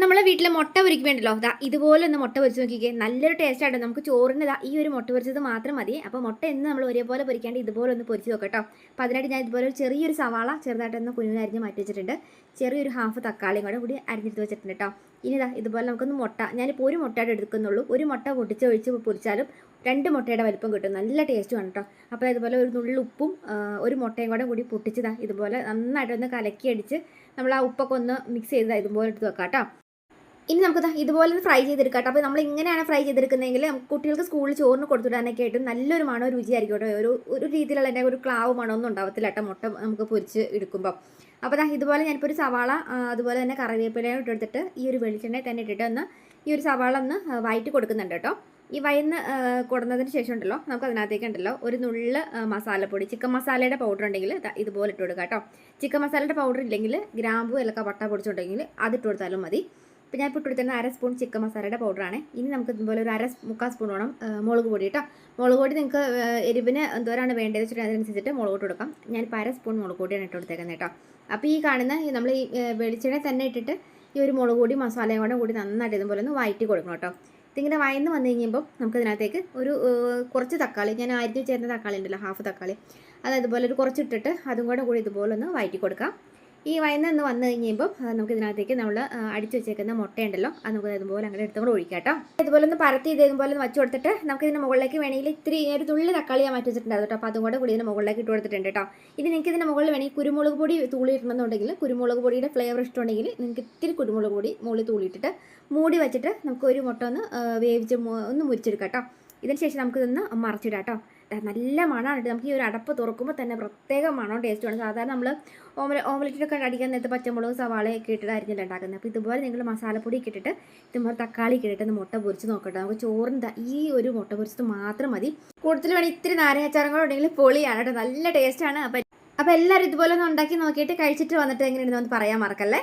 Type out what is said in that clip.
നമ്മളെ വീട്ടിലെ മുട്ട വേണ്ടല്ലോ ദാ ഇതുപോലെ ഒന്ന് മുട്ട പൊരിച്ച് നോക്കിക്കേ. നല്ലൊരു ടേസ്റ്റ് ആണ് നമുക്ക് ചോറിന് ദാ ഈ ഒരു മുട്ട പൊരിച്ചത് മാത്രം മതി. അപ്പോൾ മുട്ട എന്ന് നമ്മൾ ഒരേപോലെ പൊരിക്കാണ്ട് ഇതുപോലെ ഒന്ന് പൊരിച്ച് നോക്കട്ടോ അപ്പോൾ അതിനായിട്ട് ഞാൻ ഇതുപോലെ ഒരു ചെറിയൊരു സവാള ചെറുതായിട്ടൊന്ന് കുഞ്ഞിന് അരിഞ്ഞ് മാറ്റി വെച്ചിട്ടുണ്ട്. ചെറിയൊരു ഹാഫ് തക്കാളിയും കൂടെ കൂടി അരിഞ്ഞെടുത്ത് വെച്ചിട്ടുണ്ട് കേട്ടോ. ഇനി ഇതാ ഇതുപോലെ നമുക്കൊന്ന് മുട്ട ഞാനിപ്പോൾ ഒരു മുട്ടയുടെ എടുക്കുന്നുള്ളൂ. ഒരു മുട്ട പൊട്ടിച്ച് ഒഴിച്ച് പൊരിച്ചാലും രണ്ട് മുട്ടയുടെ വലിപ്പം കിട്ടും. നല്ല ടേസ്റ്റുമാണ് കേട്ടോ. അപ്പോൾ ഇതുപോലെ ഒരു നുള്ളു ഉപ്പും ഒരു മുട്ടയും കൂടെ കൂടി പൊട്ടിച്ചതാ ഇതുപോലെ നന്നായിട്ടൊന്ന് കലക്കി അടിച്ച് നമ്മൾ ആ ഉപ്പൊക്കെ ഒന്ന് മിക്സ് ചെയ്ത് ഇതുപോലെ എടുത്ത് വെക്കാം കേട്ടോ. ഇനി നമുക്ക് ഇതുപോലെ ഒന്ന് ഫ്രൈ ചെയ്തെടുക്കാം കേട്ടോ. അപ്പോൾ നമ്മൾ ഇങ്ങനെയാണ് ഫ്രൈ ചെയ്തെടുക്കുന്നതെങ്കിൽ നമുക്ക് കുട്ടികൾക്ക് സ്കൂളിൽ ചോറിന് കൊടുത്തുവിടാനൊക്കെ ആയിട്ട് നല്ലൊരു മണോ രുചിയായിരിക്കും കേട്ടോ. ഒരു ഒരു രീതിയിലുള്ള എന്റെ ഒരു ക്ലാവ് മണമൊന്നും ഉണ്ടാവത്തില്ല കേട്ടോ മുട്ട നമുക്ക് പൊരിച്ച് എടുക്കുമ്പോൾ അപ്പോൾ ദാ ഇതുപോലെ ഞാനിപ്പോൾ ഒരു സവാള അതുപോലെ തന്നെ കറിവേപ്പിലയും ഇട്ടെടുത്തിട്ട് ഈ ഒരു വെളിച്ചെണ്ണയിൽ തന്നെ ഇട്ടിട്ട് ഒന്ന് ഈ ഒരു സവാള ഒന്ന് വയറ്റി കൊടുക്കുന്നുണ്ട് കേട്ടോ. ഈ വയന്ന് കൊടുന്നതിന് ശേഷം ഉണ്ടല്ലോ നമുക്ക് അതിനകത്തേക്ക് ഉണ്ടല്ലോ ഒരു നുള്ള് മസാലപ്പൊടി ചിക്കൻ മസാലയുടെ പൗഡർ ഉണ്ടെങ്കിൽ ഇതുപോലെ ഇട്ട് കൊടുക്കാം കേട്ടോ. ചിക്കൻ മസാലയുടെ പൗഡർ ഇല്ലെങ്കിൽ ഗ്രാമ്പു ഇലക്ക പട്ട പൊടിച്ചുണ്ടെങ്കിൽ അത് കൊടുത്താലും മതി. ഇപ്പോൾ ഞാൻ ഇപ്പോൾ ഇട്ടെടുത്തത് അര സ്പൂൺ ചിക്കൻ മസാലയുടെ പൗഡറാണ്. ഇനി നമുക്ക് ഇതുപോലെ ഒരു അര മുക്കാൽ സ്പൂൺ വേണം മുളക് പൊടി കേട്ടോ. മുളക് പൊടി നിങ്ങൾക്ക് എരിവിന് എന്തോരാണ് വേണ്ടത് വെച്ചിട്ട് അതനുസരിച്ചിട്ട് മുളക് പൊടി കൊടുക്കാം. ഞാനിപ്പോൾ അര സ്പൂൺ മുളക് പൊടിയാണ് ഇട്ട് കൊടുത്തേക്കുന്നത് കേട്ടോ. അപ്പോൾ ഈ കാണുന്ന നമ്മൾ ഈ വെളിച്ചെണ്ണ തന്നെ ഇട്ടിട്ട് ഈ ഒരു മുളക് പൊടി മസാലയും കൂടെ കൂടി നന്നായിട്ട് ഇതുപോലെ ഒന്ന് വയറ്റി കൊടുക്കണം കേട്ടോ. ഇതിങ്ങനെ വയന്ന് വന്നു കഴിയുമ്പോൾ നമുക്ക് ഇതിനകത്തേക്ക് ഒരു കുറച്ച് തക്കാളി ഞാൻ ആയിരത്തി ചേർന്ന തക്കാളി ഉണ്ടല്ലോ ഹാഫ് തക്കാളി. അത് ഇതുപോലെ ഒരു കുറച്ച് ഇട്ടിട്ട് അതും കൂടെ കൂടി ഇതുപോലെ ഒന്ന് വയറ്റി കൊടുക്കാം. ഈ വയന്ന് വന്നു കഴിയുമ്പോൾ ആ, നമുക്ക് ഇതിനകത്തേക്ക് നമ്മൾ അടിച്ചു വെച്ചേക്കുന്ന മുട്ടയുണ്ടല്ലോ അത് നമുക്ക് ഇതുപോലെ അങ്ങനെ എടുത്തുകൊണ്ട് ഒഴിക്കാം ഇതുപോലെ ഒന്ന് പരത്തി ഇത് ഇതുപോലെ ഒന്ന് വച്ച് കൊടുത്തിട്ട് നമുക്ക് ഇതിന് മുകളിലേക്ക് വേണമെങ്കിൽ ഇത്തിരി ഒരു തുള്ളി തക്കാളി ഞാൻ മാറ്റി വെച്ചിട്ടുണ്ടായിരുന്നു കേട്ടോ. അപ്പോൾ അതും കൂടെ കൂടി ഇതിന് മുകളിലേക്ക് ഇട്ട് കൊടുത്തിട്ടുണ്ട് കേട്ടോ. ഇനി നിങ്ങൾക്ക് ഇതിന് മുകളിൽ വേണമെങ്കിൽ കുരുമുളക് പൊടി തൂളി ഇടണമെന്നുണ്ടെങ്കിൽ കുരുമുളക് പൊടിയുടെ ഫ്ലേവർ ഇഷ്ടമുണ്ടെങ്കിൽ നിങ്ങൾക്ക് ഇത്തിരി കുരുമുളക് പൊടി മുകളിൽ തൂളിയിട്ടിട്ട് മൂടി വെച്ചിട്ട് നമുക്ക് ഒരു മുട്ട ഒന്ന് വേവിച്ച് ഒന്ന് മുരിച്ചെടുക്കാം കേട്ടോ. ഇതിന് ശേഷം നമുക്കിതൊന്ന് മറച്ചിടാം കേട്ടോ. നല്ല മണമാണ് നമുക്ക് ഈ ഒരു അടപ്പ് തുറക്കുമ്പോൾ തന്നെ പ്രത്യേക മണവും ടേസ്റ്റുമാണ് സാധാരണ നമ്മൾ ഓമല ഓമലറ്റിലൊക്കെ അടിക്കാൻ നേരത്തെ പച്ചമുളക് സവാളയൊക്കെ ഇട്ടിട്ട് അരിഞ്ഞിട്ട് ഉണ്ടാക്കുന്നത് അപ്പോൾ ഇതുപോലെ നിങ്ങൾ മസാലപ്പൊടി ഇട്ടിട്ട് ഇതുപോലെ തക്കാളി ഇട്ടിട്ട് മുട്ട പൊരിച്ച് നോക്കട്ടെ. നമുക്ക് ചോറിന് ഈ ഒരു മുട്ട പൊരിച്ചത് മാത്രം മതി. കൂടുതൽ വേണമെങ്കിൽ ഇത്തിരി നാരങ്ങാച്ചാറും കൂടെ ഉണ്ടെങ്കിൽ പൊളിയാണ് കേട്ടോ. നല്ല ടേസ്റ്റാണ് അപ്പോൾ അപ്പോൾ എല്ലാവരും ഇതുപോലെ ഒന്ന് ഉണ്ടാക്കി നോക്കിയിട്ട് കഴിച്ചിട്ട് വന്നിട്ട് എങ്ങനെയാണെന്ന് പറയാൻ മറക്കല്ലേ?